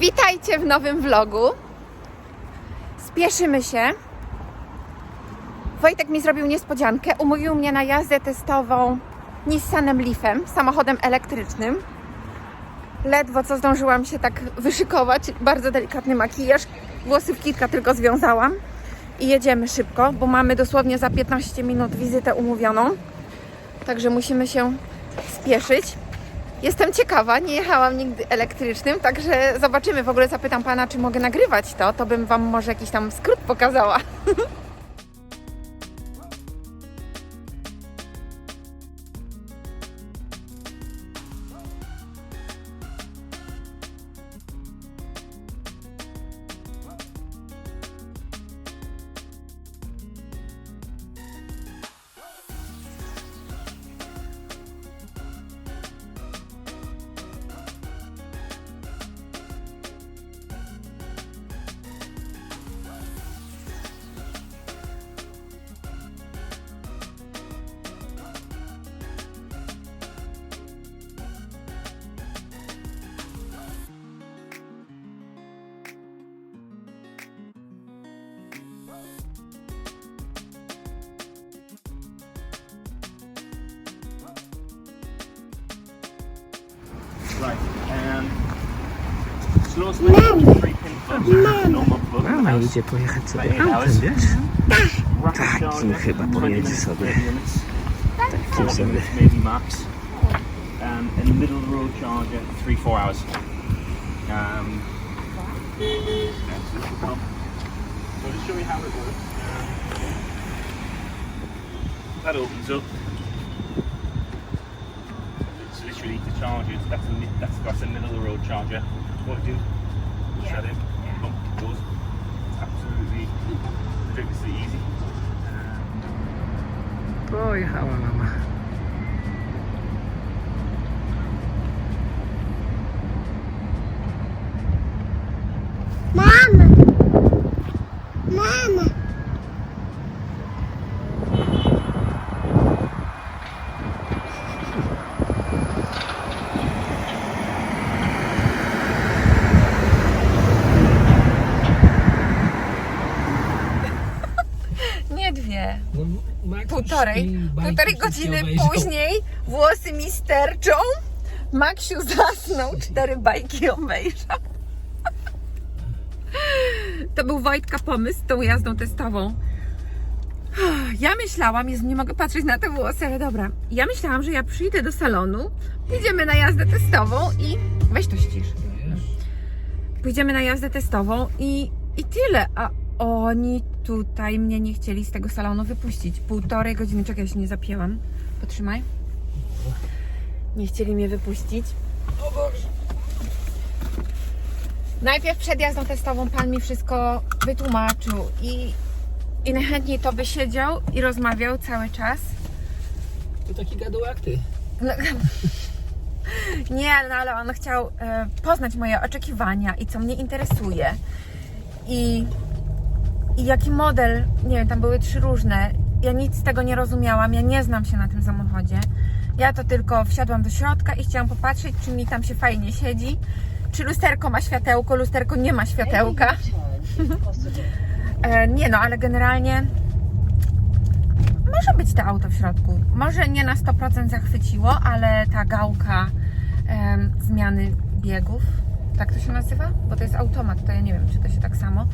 Witajcie w nowym vlogu. Spieszymy się. Wojtek mi zrobił niespodziankę. Umówił mnie na jazdę testową Nissanem Leafem, samochodem elektrycznym. Ledwo co zdążyłam się tak wyszykować. Bardzo delikatny makijaż. Włosy w kilka tylko związałam. I jedziemy szybko, bo mamy dosłownie za 15 minut wizytę umówioną. Także musimy się spieszyć. Jestem ciekawa, nie jechałam nigdy elektrycznym, także zobaczymy. W ogóle zapytam pana, czy mogę nagrywać to, to bym wam może jakiś tam skrót pokazała. Mama idzie pojechać sobie autem, wiesz? Takim charger, chyba 20 pojedzie sobie. Takim sobie. maybe max. Um, middle the road charger, three, four hours. Um, show you how it works. That opens up. It's literally to charge it. That's a, that's, that's a middle of the road charger what do? Yeah. Shut in, yeah. bump, doors. Absolutely ridiculously easy. Boy, how am I? Półtorej, półtorej godziny później włosy mi sterczą. Maksiu zasnął, cztery bajki obejrzał. To był Wojtka pomysł z tą jazdą testową. Ja myślałam, jest, nie mogę patrzeć na te włosy, ale dobra. Ja myślałam, że ja przyjdę do salonu, pójdziemy na jazdę testową i... Weź to ścisz. Pójdziemy na jazdę testową i, i tyle. A oni tutaj mnie nie chcieli z tego salonu wypuścić. Półtorej godziny, czekaj, ja się nie zapięłam. Potrzymaj. Nie chcieli mnie wypuścić. O Boże. Najpierw przed jazdą testową pan mi wszystko wytłumaczył i, i najchętniej to by siedział i rozmawiał cały czas. To taki gaduł jak ty. No, nie, no ale on chciał e, poznać moje oczekiwania i co mnie interesuje. I, I jaki model, nie wiem, tam były trzy różne. Ja nic z tego nie rozumiałam, ja nie znam się na tym samochodzie. Ja to tylko wsiadłam do środka i chciałam popatrzeć, czy mi tam się fajnie siedzi. Czy lusterko ma światełko, lusterko nie ma światełka. E, nie no, ale generalnie może być to auto w środku. Może nie na 100% zachwyciło, ale ta gałka em, zmiany biegów, tak to się nazywa? Bo to jest automat, to ja nie wiem, czy to się tak samo.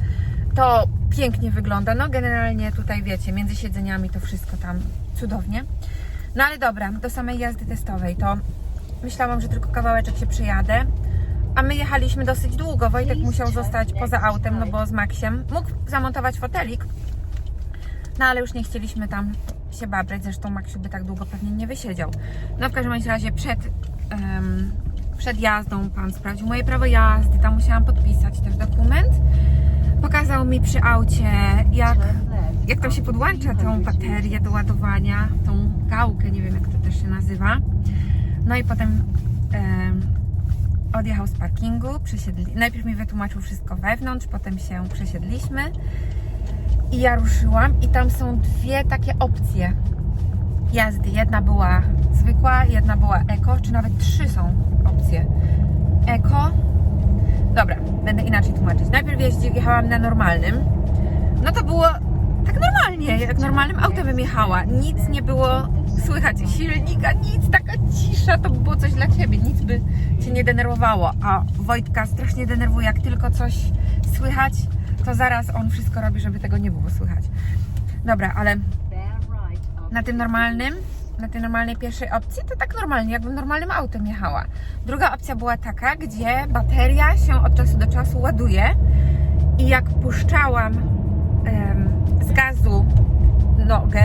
To pięknie wygląda. No generalnie tutaj wiecie, między siedzeniami to wszystko tam cudownie. No ale dobra, do samej jazdy testowej to myślałam, że tylko kawałeczek się przejadę. A my jechaliśmy dosyć długo. Wojtek musiał zostać poza autem, no bo z Maxiem mógł zamontować fotelik, no ale już nie chcieliśmy tam się babrać, zresztą Maksiu by tak długo pewnie nie wysiedział. No w każdym razie przed, em, przed jazdą pan sprawdził moje prawo jazdy, tam musiałam podpisać też dokument. Pokazał mi przy aucie, jak, jak tam się podłącza tą baterię do ładowania, tą gałkę, nie wiem jak to też się nazywa. No i potem em, odjechał z parkingu, przesiedli. Najpierw mi wytłumaczył wszystko wewnątrz, potem się przesiedliśmy. I ja ruszyłam i tam są dwie takie opcje jazdy. Jedna była zwykła, jedna była eko, czy nawet trzy są opcje. Eko, Dobra, będę inaczej tłumaczyć. Najpierw jeździ, jechałam na normalnym. No to było tak normalnie, jak normalnym autem jechała. Nic nie było słychać silnika, nic, taka cisza, to by było coś dla Ciebie, nic by Cię nie denerwowało. A Wojtka strasznie denerwuje, jak tylko coś słychać, to zaraz on wszystko robi, żeby tego nie było słychać. Dobra, ale na tym normalnym, na tej normalnej pierwszej opcji, to tak normalnie, jakbym normalnym autem jechała. Druga opcja była taka, gdzie bateria się od czasu do czasu ładuje i jak puszczałam em, z gazu nogę,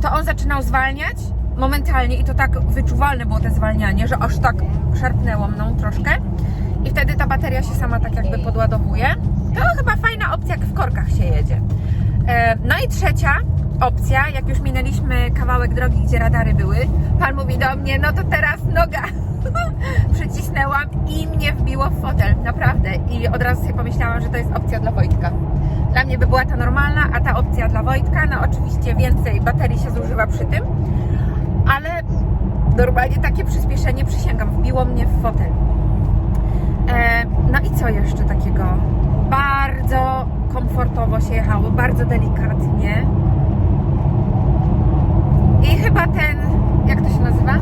to on zaczynał zwalniać momentalnie i to tak wyczuwalne było to zwalnianie, że aż tak szarpnęło mną troszkę i wtedy ta bateria się sama tak jakby podładowuje. To chyba fajna opcja, jak w korkach się jedzie. E, No i trzecia opcja, jak już minęliśmy kawałek drogi, gdzie radary były, pan mówi do mnie, no to teraz noga przycisnęłam i mnie wbiło w fotel, naprawdę. I od razu sobie pomyślałam, że to jest opcja dla Wojtka. Dla mnie by była ta normalna, a ta opcja dla Wojtka, no oczywiście więcej baterii się zużywa przy tym, ale normalnie takie przyspieszenie, przysięgam, wbiło mnie w fotel. E, no i co jeszcze takiego? Bardzo komfortowo się jechało, bardzo delikatnie. Chyba ten, jak to się nazywa?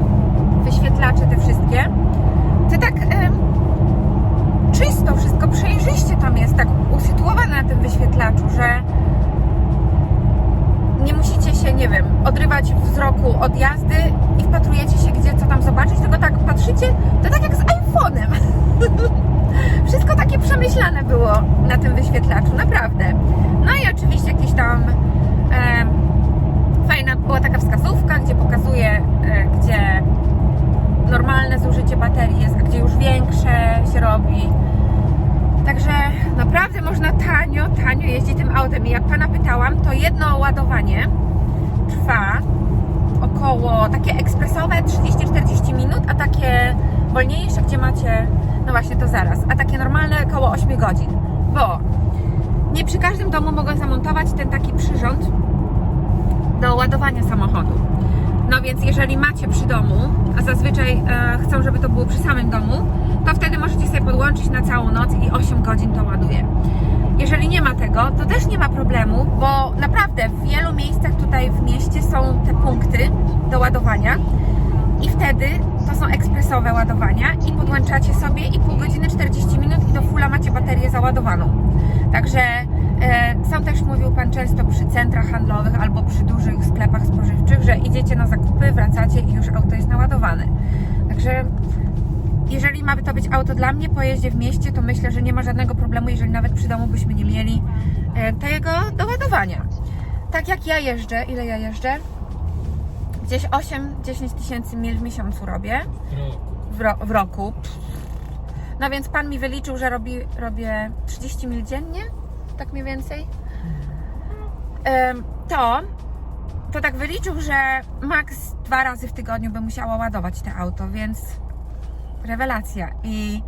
Wyświetlacze te wszystkie. To tak czysto, wszystko przejrzyście tam jest, tak usytuowane na tym wyświetlaczu, że nie musicie się, nie wiem, odrywać wzroku od jazdy i wpatrujecie się gdzie, co tam zobaczyć, tylko tak patrzycie, to tak jak z iPhone'em. Wszystko takie przemyślane było na tym wyświetlaczu, naprawdę. No i oczywiście jakieś tam em, fajna była taka wskazówka, gdzie pokazuje, e, gdzie normalne zużycie baterii jest, a gdzie już większe się robi. Także naprawdę można tanio, tanio jeździć I jak pana pytałam, to jedno ładowanie trwa około takie ekspresowe 30-40 minut, a takie wolniejsze, gdzie macie, no właśnie to zaraz, a takie normalne około 8 godzin. Bo nie przy każdym domu mogą zamontować ten taki przyrząd do ładowania samochodu. No więc jeżeli macie przy domu, a zazwyczaj e, chcą, żeby to było przy samym domu, to wtedy możecie sobie podłączyć na całą noc i 8 godzin to ładuje. Jeżeli nie ma tego, to też nie ma problemu, bo naprawdę w wielu miejscach tutaj w mieście są te punkty do ładowania i wtedy to są ekspresowe ładowania i podłączacie sobie i pół godziny 40 minut i do fulla macie baterię załadowaną. Także e, sam też mówił Pan często przy centrach handlowych albo przy dużych sklepach spożywczych, że idziecie na zakupy, wracacie i już auto jest naładowane. Także jeżeli ma to być auto dla mnie po jeździe w mieście, to myślę, że nie ma żadnego problemu, jeżeli nawet przy domu byśmy nie mieli e, tego do ładowania. Tak jak ja jeżdżę, ile ja jeżdżę? Gdzieś 8-10 tysięcy mil w miesiącu robię w, ro- w roku. No więc pan mi wyliczył, że robi, robię 30 mil dziennie, tak mniej więcej. To, to tak wyliczył, że maks dwa razy w tygodniu bym musiała ładować te auto, więc rewelacja. I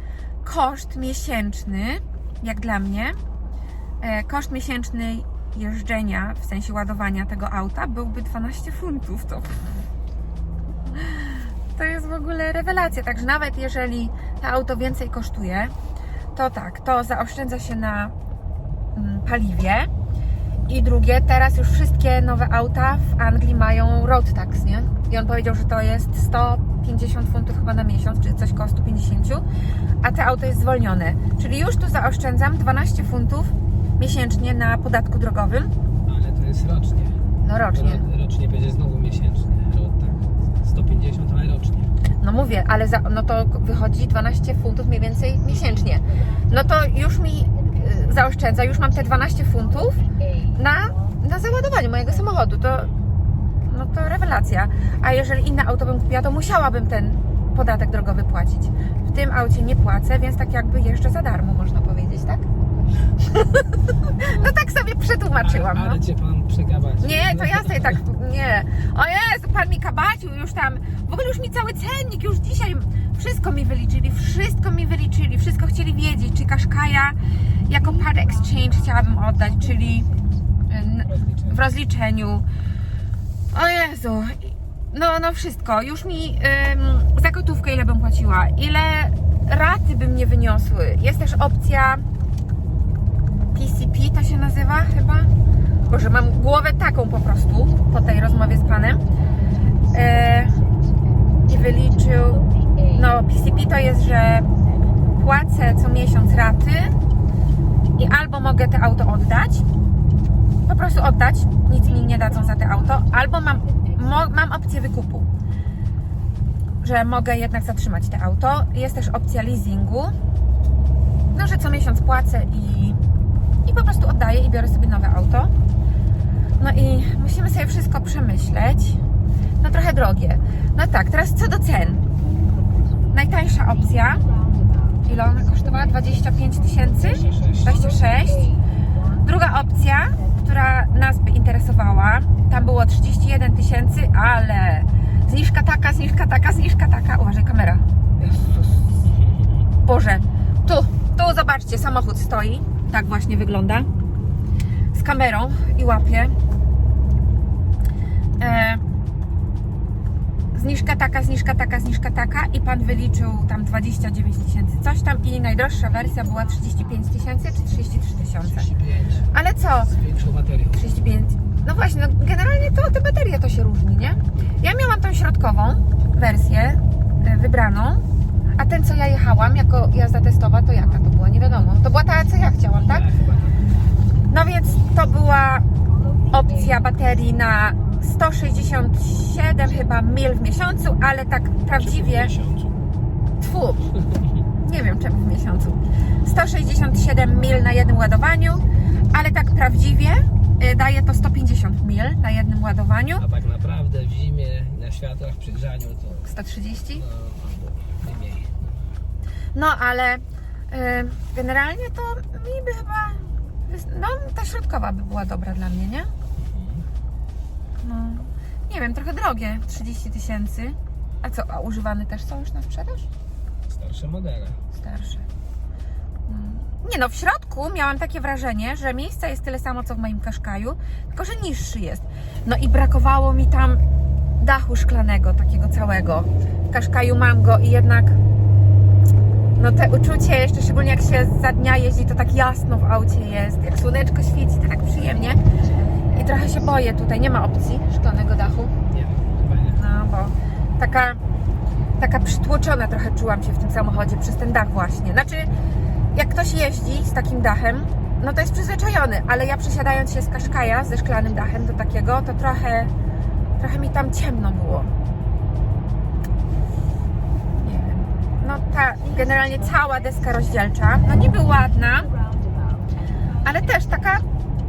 koszt miesięczny, jak dla mnie, e, koszt miesięczny jeżdżenia, w sensie ładowania tego auta byłby 12 funtów. To to jest w ogóle rewelacja. Także nawet jeżeli to auto więcej kosztuje, to tak, to zaoszczędza się na mm, paliwie. I drugie, teraz już wszystkie nowe auta w Anglii mają road tax, nie? I on powiedział, że to jest 150 funtów chyba na miesiąc, czy coś koło 150, a to auto jest zwolnione. Czyli już tu zaoszczędzam 12 funtów miesięcznie na podatku drogowym. Ale to jest rocznie. No rocznie. Ro, rocznie będzie znowu miesięczny. Ro, tak. 150, ale rocznie. No mówię, ale za, no to wychodzi 12 funtów mniej więcej miesięcznie. No to już mi y, zaoszczędza, już mam te 12 funtów na, na załadowanie mojego samochodu. To, no to rewelacja. A jeżeli inne auto bym kupiła, to musiałabym ten podatek drogowy płacić. W tym aucie nie płacę, więc tak jakby jeszcze za darmo, można powiedzieć, tak? no tak sobie przetłumaczyłam. Ale, No. ale cię pan przegabaci. Nie, to ja sobie tak, nie. O Jezu, pan mi kabacił już tam, w ogóle już mi cały cennik, już dzisiaj wszystko mi wyliczyli, wszystko mi wyliczyli, wszystko chcieli wiedzieć, czy Kaszkaja jako part exchange chciałabym oddać, czyli y, w rozliczeniu. O Jezu, no, no wszystko, już mi ym, za gotówkę ile bym płaciła, ile raty by mnie wyniosły. Jest też opcja PCP, to się nazywa chyba. Boże, mam głowę taką po prostu po tej rozmowie z panem. E, I wyliczył, no PCP to jest, że płacę co miesiąc raty i albo mogę te auto oddać, po prostu oddać, nic mi nie dadzą za te auto, albo mam, mo, mam opcję wykupu, że mogę jednak zatrzymać te auto. Jest też opcja leasingu, no że co miesiąc płacę i, i po prostu oddaję i biorę sobie nowe auto. No i musimy sobie wszystko przemyśleć. No trochę drogie. No tak, teraz co do cen. Najtańsza opcja. Ile ona kosztowała? 25 tysięcy? 26. Druga opcja, która nas by interesowała, tam było 31 tysięcy, ale zniżka taka, zniżka taka, zniżka taka. Uważaj, kamera. Jezus. Boże. Tu, tu zobaczcie, samochód stoi. Tak właśnie wygląda. Z kamerą i łapie. E, zniżka taka, zniżka taka, zniżka taka i pan wyliczył tam 29 tysięcy coś tam i najdroższa wersja była 35 tysięcy czy 33 tysiące. 35. Ale co? Z większą baterią. 35. No właśnie, no generalnie to te baterie to się różni, nie? Ja miałam tą środkową wersję e, wybraną, a ten co ja jechałam jako jazda testowa, to jaka to była? Nie wiadomo. To była ta, co ja chciałam, tak? tak. No więc to była opcja baterii na 167 chyba mil w miesiącu, ale tak prawdziwie, tfu, nie wiem czemu w miesiącu, 167 mil na jednym ładowaniu, ale tak prawdziwie y, daje to 150 mil na jednym ładowaniu, A tak naprawdę w zimie, na światłach, przy grzaniu to 130. no, mniej. No ale y, generalnie to mi by chyba, no ta środkowa by była dobra dla mnie, nie? No, nie wiem, trochę drogie, 30 tysięcy. A co, a używane też są już na sprzedaż? Starsze modele. Starsze. Mm. Nie no, w środku miałam takie wrażenie, że miejsca jest tyle samo co w moim Kaszkaju, tylko że niższy jest. No i brakowało mi tam dachu szklanego, takiego całego. W Kaszkaju mam go i jednak no te uczucie, jeszcze szczególnie jak się za dnia jeździ, to tak jasno w aucie jest, jak słoneczko świeci, to tak przyjemnie. I trochę się boję tutaj, nie ma opcji szklanego dachu. Nie chyba nie. No bo taka, taka przytłoczona trochę czułam się w tym samochodzie przez ten dach właśnie. Znaczy, jak ktoś jeździ z takim dachem, no to jest przyzwyczajony, ale ja przesiadając się z Kaszkaja ze szklanym dachem do takiego, to trochę, trochę mi tam ciemno było. Nie wiem. No ta generalnie cała deska rozdzielcza, no niby ładna, ale też taka,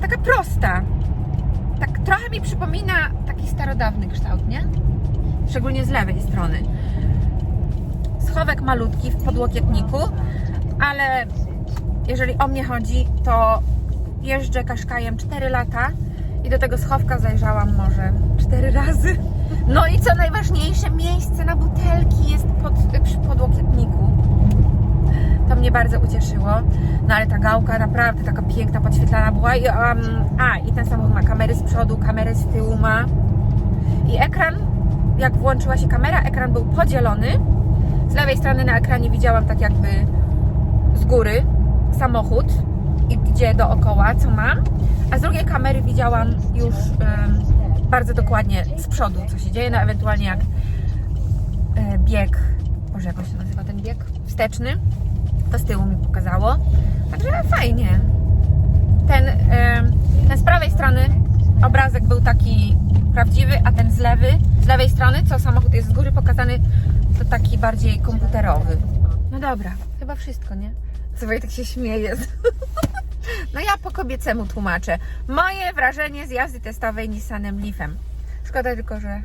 taka prosta. Tak trochę mi przypomina taki starodawny kształt, nie? Szczególnie z lewej strony. Schowek malutki w podłokietniku, ale jeżeli o mnie chodzi, to jeżdżę kaszkajem 4 lata i do tego schowka zajrzałam może 4 razy. No i co najważniejsze, miejsce na butelki jest pod, przy podłokietniku. To mnie bardzo ucieszyło. No ale ta gałka naprawdę taka piękna, podświetlana była. I, um, a, i ten samochód ma kamery z przodu, kamery z tyłu ma. I ekran, jak włączyła się kamera, ekran był podzielony. Z lewej strony na ekranie widziałam tak jakby z góry samochód i gdzie dookoła, co mam. A z drugiej kamery widziałam już em, bardzo dokładnie z przodu, co się dzieje, no ewentualnie jak e, bieg, może jak się nazywa ten bieg, wsteczny, to z tyłu mi pokazało. Także fajnie. Ten, ten z prawej strony obrazek był taki prawdziwy, a ten z lewy, z lewej strony, co samochód jest z góry pokazany, to taki bardziej komputerowy. No dobra, chyba wszystko, nie? Co Wojtek się śmieje. No ja po kobiecemu tłumaczę. Moje wrażenie z jazdy testowej Nissanem Leafem. Szkoda tylko, że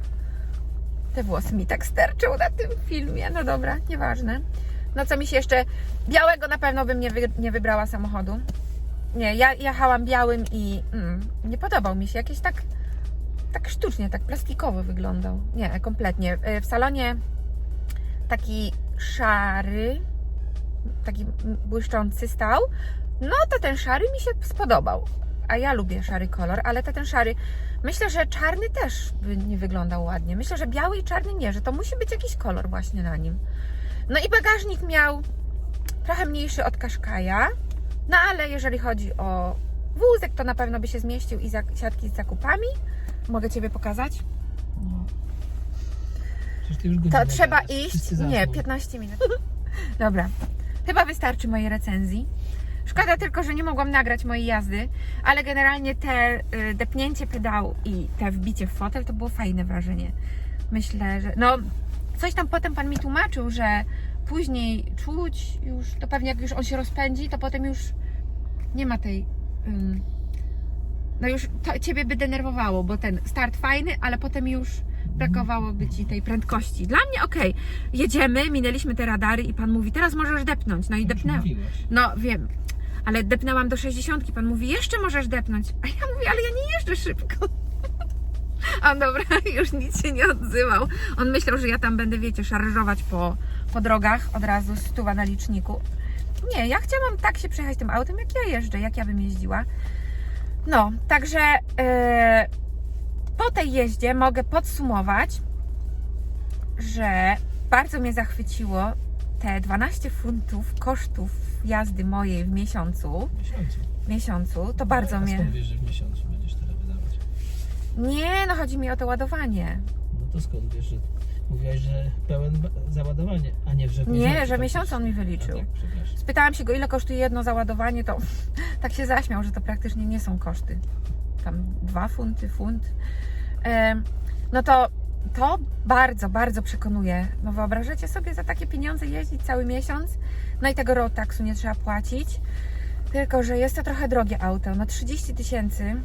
te włosy mi tak sterczą na tym filmie. No dobra, nieważne. No co mi się jeszcze... Białego na pewno bym nie, wy... nie wybrała samochodu. Nie, ja jechałam białym i mm, nie podobał mi się. Jakieś tak, tak sztucznie, tak plastikowo wyglądał. Nie, kompletnie. Y, W salonie taki szary, taki błyszczący stał. No to ten szary mi się spodobał. A ja lubię szary kolor, ale to ten szary. Myślę, że czarny też by nie wyglądał ładnie. Myślę, że biały i czarny nie, że to musi być jakiś kolor właśnie na nim. No i bagażnik miał trochę mniejszy od Kaszkaja, no ale jeżeli chodzi o wózek, to na pewno by się zmieścił i siatki z zakupami. Mogę Ciebie pokazać? Godzinę To trzeba iść. Nie, zasną. 15 minut. Dobra. Chyba wystarczy mojej recenzji. Szkoda tylko, że nie mogłam nagrać mojej jazdy, ale generalnie te y, depnięcie pedału i te wbicie w fotel to było fajne wrażenie. Myślę, że. No, coś tam potem pan mi tłumaczył, że później czuć już, to pewnie jak już on się rozpędzi, to potem już nie ma tej. ym, no już to ciebie by denerwowało, bo ten start fajny, ale potem już brakowałoby ci tej prędkości. Dla mnie okej, jedziemy, minęliśmy te radary i pan mówi, teraz możesz depnąć. No i depnęłam. No wiem, ale depnęłam do 60. Pan mówi, jeszcze możesz depnąć. A ja mówię, ale ja nie jeżdżę szybko. A dobra, już nic się nie odzywał. On myślał, że ja tam będę, wiecie, szarżować po, po drogach od razu stuwa na liczniku. Nie, ja chciałam tak się przejechać tym autem, jak ja jeżdżę, jak ja bym jeździła. No, także e, po tej jeździe mogę podsumować, że bardzo mnie zachwyciło te 12 funtów kosztów jazdy mojej w miesiącu. W miesiącu. W miesiącu to bardzo A mnie. skąd wiesz, że w miesiącu? Nie, no chodzi mi o to ładowanie. No to skąd wiesz, że mówiłaś, że pełen załadowanie, a nie, że Nie, że w miesiącu on mi wyliczył. A tak, przepraszam. Spytałam się go, ile kosztuje jedno załadowanie, to tak się zaśmiał, że to praktycznie nie są koszty. Tam dwa funty, funt. No to to bardzo, bardzo przekonuje. No wyobrażacie sobie za takie pieniądze jeździć cały miesiąc? No i tego road taxu nie trzeba płacić. Tylko, że jest to trochę drogie auto. No 30 tysięcy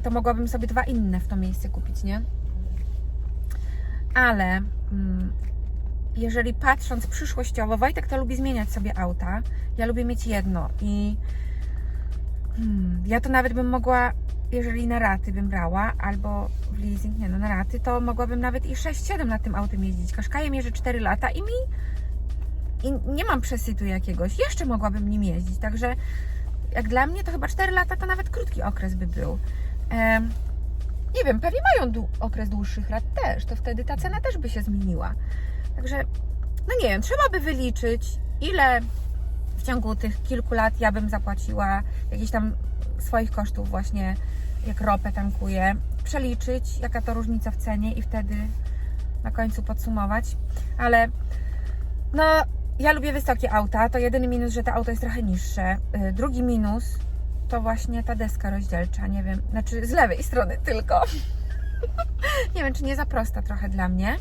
to mogłabym sobie dwa inne w to miejsce kupić, nie? Ale mm, jeżeli patrząc przyszłościowo, Wojtek to lubi zmieniać sobie auta. Ja lubię mieć jedno i hmm, ja to nawet bym mogła, jeżeli na raty bym brała, albo w leasing, nie no, na raty, to mogłabym nawet i 6-7 na tym autem jeździć. Kaszkajem jeżdżę 4 lata i mi i nie mam przesytu jakiegoś. Jeszcze mogłabym nim jeździć, także jak dla mnie to chyba 4 lata to nawet krótki okres by był. Nie wiem, pewnie mają okres dłuższych lat też, to wtedy ta cena też by się zmieniła. Także, no nie wiem, trzeba by wyliczyć, ile w ciągu tych kilku lat ja bym zapłaciła jakichś tam swoich kosztów właśnie, jak ropę tankuję, przeliczyć, jaka to różnica w cenie i wtedy na końcu podsumować. Ale no, ja lubię wysokie auta, to jedyny minus, że to auto jest trochę niższe. Y, Drugi minus to właśnie ta deska rozdzielcza, nie wiem, znaczy z lewej strony tylko. nie wiem, czy nie za prosta trochę dla mnie.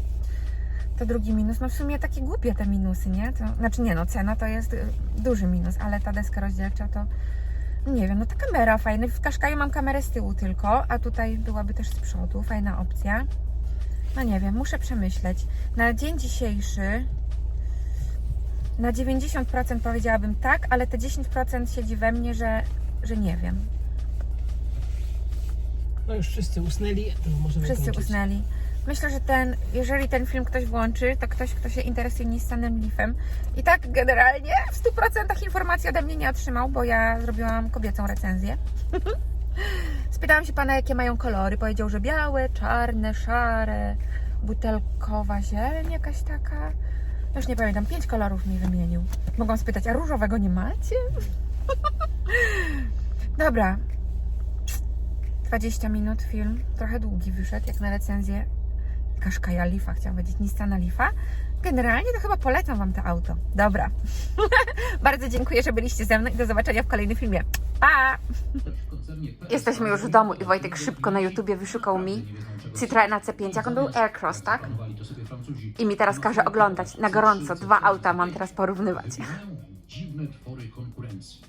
To drugi minus, no w sumie takie głupie te minusy, nie? To, znaczy nie no, cena to jest y, duży minus, ale ta deska rozdzielcza to nie wiem, no ta kamera fajna. W Qashqaiu mam kamerę z tyłu tylko, a tutaj byłaby też z przodu, fajna opcja. No nie wiem, muszę przemyśleć. Na dzień dzisiejszy na 90% powiedziałabym tak, ale te 10% siedzi we mnie, że, że nie wiem. No już wszyscy usnęli, to możemy Wszyscy kończyć. usnęli. Myślę, że ten, jeżeli ten film ktoś włączy, to ktoś, kto się interesuje Nissanem Leafem i tak generalnie w 100% informacji ode mnie nie otrzymał, bo ja zrobiłam kobiecą recenzję. Spytałam się pana, jakie mają kolory. Powiedział, że białe, czarne, szare, butelkowa zieleń jakaś taka. Już nie pamiętam, pięć kolorów mi wymienił. Mogłam spytać, a różowego nie macie? Dobra. 20 minut film, trochę długi wyszedł, jak na recenzję Qashqai'a Leafa, chciałam powiedzieć, Nissana Leafa. Generalnie to chyba polecam Wam to auto. Dobra. Bardzo dziękuję, że byliście ze mną i do zobaczenia w kolejnym filmie. Pa! Jesteśmy już w domu i Wojtek szybko na YouTubie wyszukał mi Citroena C5, jak on był Aircross, tak? I mi teraz każe oglądać na gorąco. Dwa auta mam teraz porównywać. Dziwne twory konkurencji.